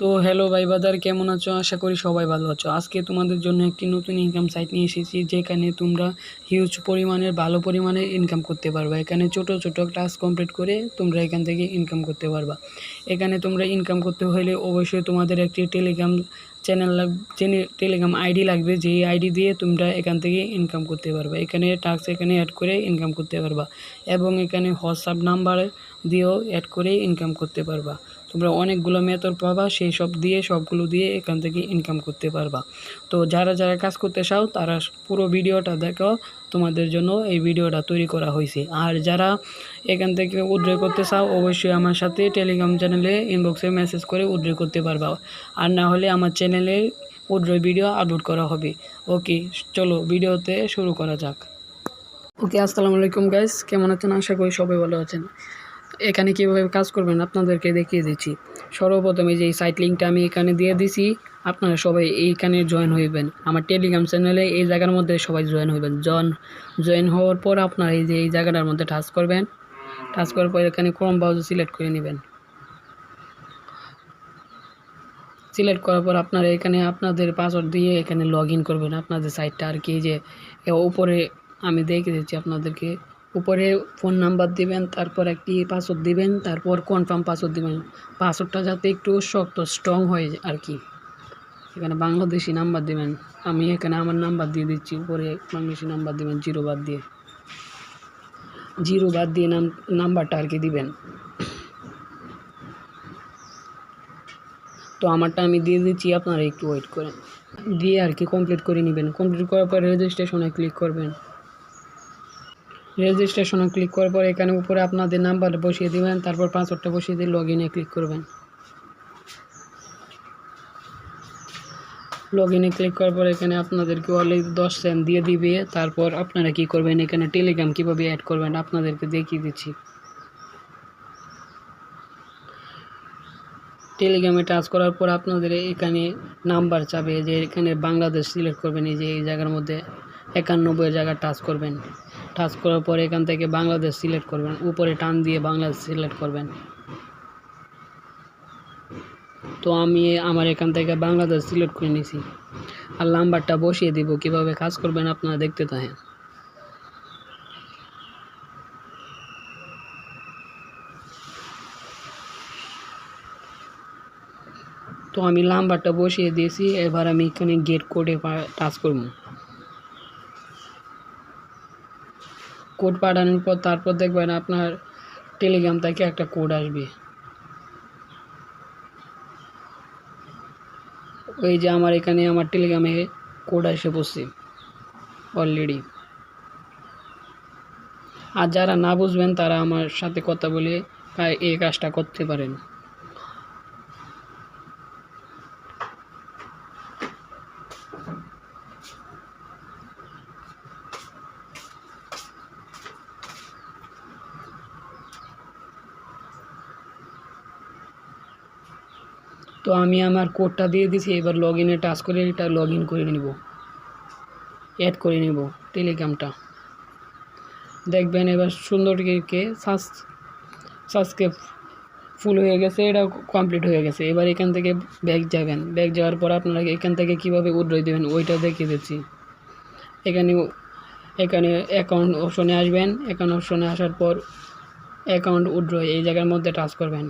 তো হ্যালো ভাই বাদার কেমন আছো? আশা করি সবাই ভালো আছো। আজকে তোমাদের জন্য একটি নতুন ইনকাম সাইট নিয়ে এসেছি, যেখানে তোমরা হিউজ পরিমাণের, ভালো পরিমাণে ইনকাম করতে পারবা। এখানে ছোট ছোট টাস্ক কমপ্লিট করে তোমরা এখান থেকে ইনকাম করতে পারবা। এখানে তোমরা ইনকাম করতে হলে অবশ্যই তোমাদের একটি টেলিগ্রাম চ্যানেল লাগ টেলিগ্রাম আইডি লাগবে। যেই আইডি দিয়ে তোমরা এখান থেকে ইনকাম করতে পারবা। এখানে টাস্ক এখানে অ্যাড করে ইনকাম করতে পারবা। এবং এখানে হোয়াটসঅ্যাপ নাম্বার দিয়েও অ্যাড করে ইনকাম করতে পারবা। তোমরা অনেকগুলো মেথড পাবা, সেই সব দিয়ে, সবগুলো দিয়ে এখান থেকে ইনকাম করতে পারবা। তো যারা যারা কাজ করতে চাও, তারা পুরো ভিডিওটা দেখো, তোমাদের জন্য এই ভিডিওটা তৈরি করা হয়েছে। আর যারা এখান থেকে উদ্রে করতে চাও, অবশ্যই আমার সাথে টেলিগ্রাম চ্যানেলে ইনবক্সে মেসেজ করে উদ্রে করতে পারবা। আর না হলে আমার চ্যানেলে উদ্রে ভিডিও আপলোড করা হবে। ওকে চলো ভিডিওতে শুরু করা যাক। ওকে আসসালামু আলাইকুম গাইস কেমন আছেন? আশা করি সবাই ভালো আছেন। এখানে কীভাবে কাজ করবেন আপনাদেরকে দেখিয়ে দিচ্ছি। সর্বপ্রথমে যে সাইট লিঙ্কটা আমি এখানে দিয়ে দিছি, আপনারা সবাই এইখানে জয়েন হইবেন। আমার টেলিগ্রাম চ্যানেলে এই জায়গার মধ্যে সবাই জয়েন হইবেন। জন, জয়েন হওয়ার পর আপনারা এই যে এই জায়গাটার মধ্যে টাচ করবেন। টাচ করার পর এখানে ক্রম ব্রাউজার সিলেক্ট করে নেবেন। সিলেক্ট করার পর আপনারা এখানে আপনাদের পাসওয়ার্ড দিয়ে এখানে লগ করবেন। আপনাদের সাইটটা আর কি যে উপরে আমি দেখে দিচ্ছি আপনাদেরকে। উপরে ফোন নাম্বার দিবেন, তারপর একটি পাসওয়ার্ড দিবেন, তারপর কনফার্ম পাসওয়ার্ড দিবেন। পাসওয়ার্ডটা যাতে একটু শক্ত স্ট্রং হয়ে যায় আর কি। এখানে বাংলাদেশি নাম্বার দিবেন। আমি এখানে আমার নাম্বার দিয়ে দিচ্ছি, উপরে বাংলাদেশি নাম্বার দিবেন জিরো বাদ দিয়ে। জিরো বাদ দিয়ে নাম নাম্বারটা আর কি দিবেন। তো আমারটা আমি দিয়ে দিচ্ছি, আপনারা একটু ওয়েট করেন। দিয়ে আর কি কমপ্লিট করে নেবেন। কমপ্লিট করার পর রেজিস্ট্রেশনে ক্লিক করবেন। রেজিস্ট্রেশনে ক্লিক করার পর এখানে উপরে আপনাদের নাম্বার বসিয়ে দেবেন, তারপর পাসওয়ার্ডটা বসিয়ে দিয়ে লগ ইনে ক্লিক করবেন। লগ ইনে ক্লিক করার পর এখানে আপনাদেরকে অলরেডি দশ সেন্ট দিয়ে দিবে, তারপর আপনারা কি করবেন, এখানে টেলিগ্রাম কীভাবে অ্যাড করবেন আপনাদেরকে দেখিয়ে দিচ্ছি। টেলিগ্রামে টাচ করার পর আপনাদের এখানে নাম্বার চাবে, যে এখানে বাংলাদেশ সিলেক্ট করবেন, এই যে এই জায়গার মধ্যে একানব্বই জায়গা টাচ করবেন। টাচ করার পরে এখান থেকে বাংলাদেশ সিলেক্ট করবেন। উপরে টান দিয়ে বাংলাদেশ সিলেক্ট করবেন। তো আমি আমার এখান থেকে বাংলাদেশ সিলেক্ট করে নিয়েছি আর নাম্বারটা বসিয়ে দিব, কীভাবে কাজ করবেন আপনারা দেখতে থাকেন তো আমি নাম্বারটা বসিয়ে দিয়েছি, এবার আমি এখানে গেট কোডে টাচ করব। কোড পাঠানোর পর তারপর দেখবেন আপনার টেলিগ্রাম থেকে একটা কোড আসবে। ওই যে আমার এখানে আমার টেলিগ্রামে কোড এসে পড়ছে অলরেডি আর যারা না বুঝবেন তারা আমার সাথে কথা বলে এই কাজটা করতে পারেন। তো আমি আমার কোডটা দিয়ে দিছি, এবার লগ ইনে টাচ করে এটা লগ ইন করে নেব। অ্যাড করে নেব টেলিগ্রামটা দেখবেন এবার সুন্দরকে সাবস্ক্রাইব ফুল হয়ে গেছে, এটা কমপ্লিট হয়ে গেছে। এবার এখান থেকে ব্যাগ যাবেন। ব্যাগ যাওয়ার পর আপনারা এখান থেকে কীভাবে উড্রয় দেবেন, ওইটা দেখিয়ে দিচ্ছি। এখানে এখানে অ্যাকাউন্ট অপশনে আসবেন। অ্যাকাউন্ট অপশনে আসার পর অ্যাকাউন্ট উড্রয় এই জায়গার মধ্যে টাচ করবেন।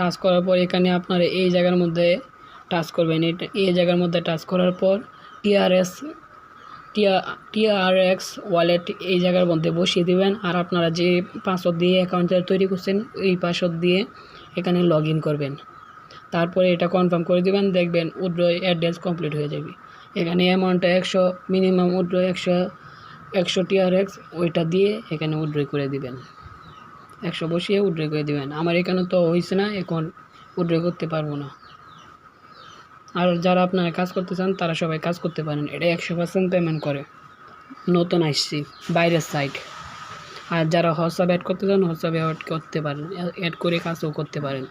টাচ করার পর এখানে আপনারা এই জায়গার মধ্যে টাচ করবেন। এই জায়গার মধ্যে টাচ করার পর টিআরএস টিআরএক্স ওয়ালেট এই জায়গার মধ্যে বসিয়ে দিবেন। আর আপনারা যে পাসওয়ার্ড দিয়ে অ্যাকাউন্টটা তৈরি করছেন এই পাসওয়ার্ড দিয়ে এখানে লগ করবেন। তারপরে এটা কনফার্ম করে দিবেন, দেখবেন উড্রো অ্যাড্রেস কমপ্লিট হয়ে যাবে। এখানে অ্যামাউন্টটা একশো মিনিমাম উড্রো একশো একশো টিআরএক্স, ওইটা দিয়ে এখানে উড্রো করে দিবেন। একশো বসিয়ে উড্রে করে দেবেন। আমার এখানে তো হয়েছে না, এখন উড্রে করতে পারব না। আর যারা আপনারা কাজ করতে চান, তারা সবাই কাজ করতে পারেন। এটা একশো পার্সেন্ট পেমেন্ট করে। নতুন আসছি বাইরের সাইড আর যারা হোয়াটসঅ্যাপ অ্যাড করতে চান, হোয়াটসঅ্যাপ অ্যাড করতে পারেন। অ্যাড করে কাজও করতে পারেন।